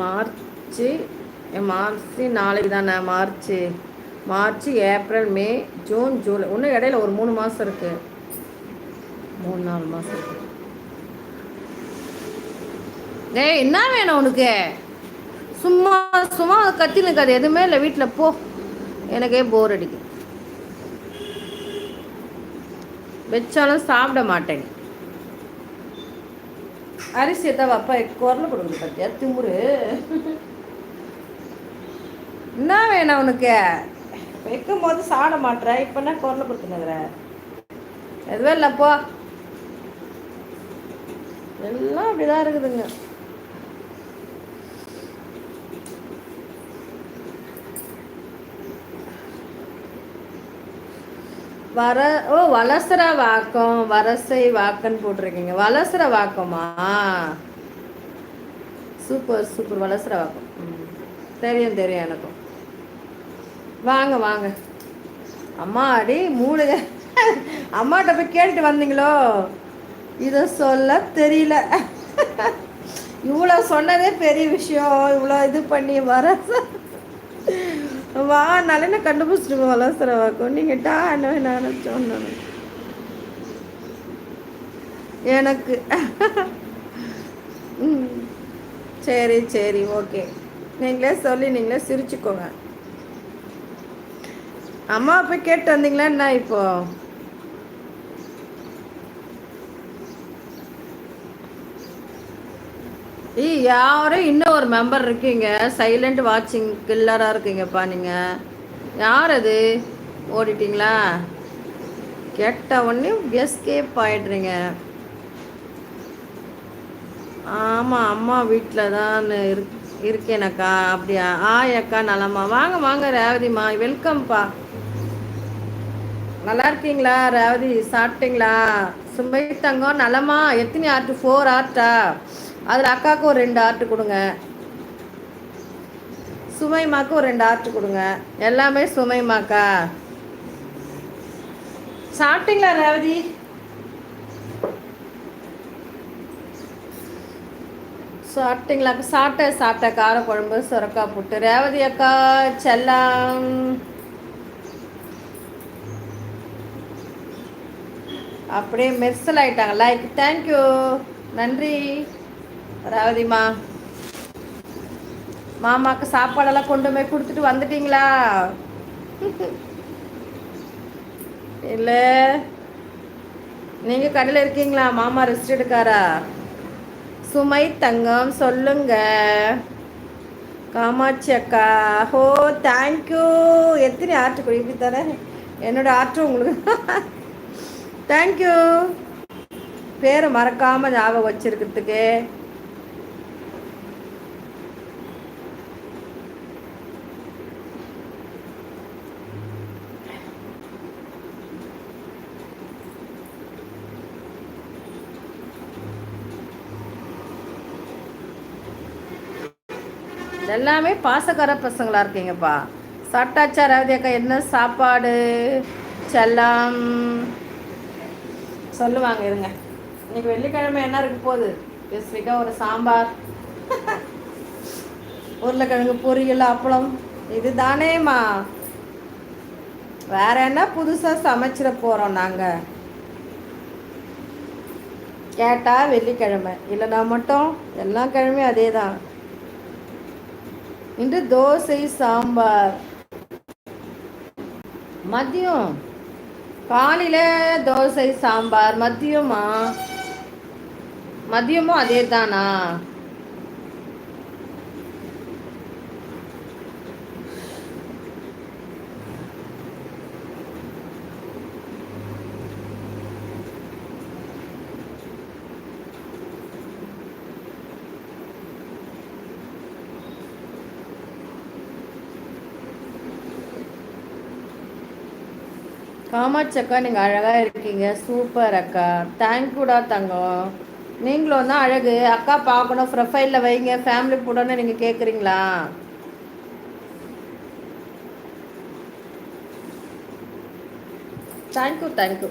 March March நாளைக்கு தானே March. March April May June July. இன்னும் இடையில ஒரு மூணு மாதம் இருக்கு. மூணு நாலு மாதம் இருக்கு. டேய் என்ன வேணும் உனக்கு? சும்மா சும்மா கத்தினுக்கு அது எதுவுமே இல்லை வீட்டில் போ. எனக்கே போர் அடிக்கும் வச்சாலும் சாப்பிட மாட்டேன். அரிசி தான் அப்பா குரல் கொடுங்க பார்த்தியா திமுரு. என்ன வேணும் உனக்கு வைக்கும் போது சாட மாட்டுற இப்போ என்ன குரல் கொடுத்துனுக்குற? எதுவும் இல்லைப்போ எல்லாம் அப்படிதான் இருக்குதுங்க. வர ஓ வலசர வாக்கம் வரசை வாக்கன்னு போட்டிருக்கீங்க. வலசர வாக்கமா? Super super. வலசர வாக்கம். தெரியும் தெரியும் எனக்கும். வாங்க வாங்க. அம்மா அடி மூணு அம்மாட்ட போய் கேட்டுட்டு வந்தீங்களோ? இதை சொல்ல தெரியல. இவ்வளோ சொன்னதே பெரிய விஷயம். இவ்வளோ இது பண்ணி வர வா நல்ல கண்டுபிடிச்சிட்டு போகலாம் சிறவாக்கும் நீங்கள் டா என்ன நினச்சோம் எனக்கு. சரி சரி ஓகே. நீங்களே சொல்லி நீங்களே சிரிச்சுக்கோங்க. அம்மா போய் கேட்டு வந்தீங்களா என்ன இப்போது யாரும் இன்னும் ஒரு மெம்பர் இருக்கீங்க. சைலண்ட் வாட்சிங் கில்லராக இருக்கீங்கப்பா நீங்கள் யார் அது? ஓடிட்டீங்களா? கெட்ட உடனே எஸ்கேப் ஆயிடுறீங்க. ஆமாம் அம்மா வீட்டில் தான் இருக் இருக்கேனக்கா. அப்படியா? ஆய் அக்கா நலம்மா வாங்க வாங்க ரேவதிம்மா. வெல்கம்ப்பா. நல்லா இருக்கீங்களா ரேவதி? சாப்பிட்டீங்களா? சுமை தங்கம் நலமா? எத்தனை ஆர்ட் ஃபோர் ஆர்ட்டா? அதில் அக்காவுக்கு ஒரு ரெண்டு ஆர்ட் கொடுங்க. சுமைமாக்கு ஒரு ரெண்டு ஆர்ட் கொடுங்க. எல்லாமே சுமைமாக்கா. சாப்பிட்டீங்களா ரேவதி? சாப்பிட்டீங்களா? சாப்பிட்ட சாப்பிட்ட கார குழம்பு சுரக்கா புட்டு. ரேவதி அக்கா செல்லம். அப்படியே மெர்சல் ஆயிட்டாங்க. லைக் தேங்க்யூ நன்றி. ராவதிமா மாமாக்கு சாப்பாடெல்லாம் கொண்டு போய் கொடுத்துட்டு வந்துட்டீங்களா? இல்லை. நீங்கள் கடையில் இருக்கீங்களா? மாமா ரெஸ்ட் எடுக்காரா? சுமை தங்கம் சொல்லுங்க. காமாட்சி அக்கா. ஹோ தேங்க்யூ எத்தனை ஆர்ட் இப்படி தரேன் என்னோட ஆர்ட் உங்களுக்கு. தேங்க்யூ பேரை மறக்காமல் ஞாபகம் வச்சுருக்கிறதுக்கு. எல்லாமே பாசக்கார பசங்களாக இருக்கீங்கப்பா. சாப்பிட்டாச்சா அக்கா என்ன சாப்பாடு? செல்லம். சொல்லுவாங்க இருங்க. இன்னைக்கு வெள்ளிக்கிழமை என்ன இருக்கு போகுது? ஸ்பெசிஃபிக்காக ஒரு சாம்பார். உருளைக்கிழங்கு பொரியல் அப்பளம். இது தானேம்மா வேற என்ன புதுசாக சமைச்சிட போகிறோம் நாங்கள் கேட்டால் வெள்ளிக்கிழமை. இல்லைனா மட்டும் எல்லா கிழமையும் அதே தான் இன்று தோசை சாம்பார். மதியம். காலையில் தோசை சாம்பார். மதியமா? மதியமும் அதே தானா காமாட்சி அக்கா நீங்கள் அழகாக இருக்கீங்க. சூப்பர் அக்கா. தேங்க்யூடா தங்கம். நீங்களும் தான் அழகு. அக்கா பார்க்கணும். ப்ரொஃபைலில் வைங்க. ஃபேமிலி போடணும்னு நீங்கள் கேட்குறீங்களா தேங்க்யூ தேங்க்யூ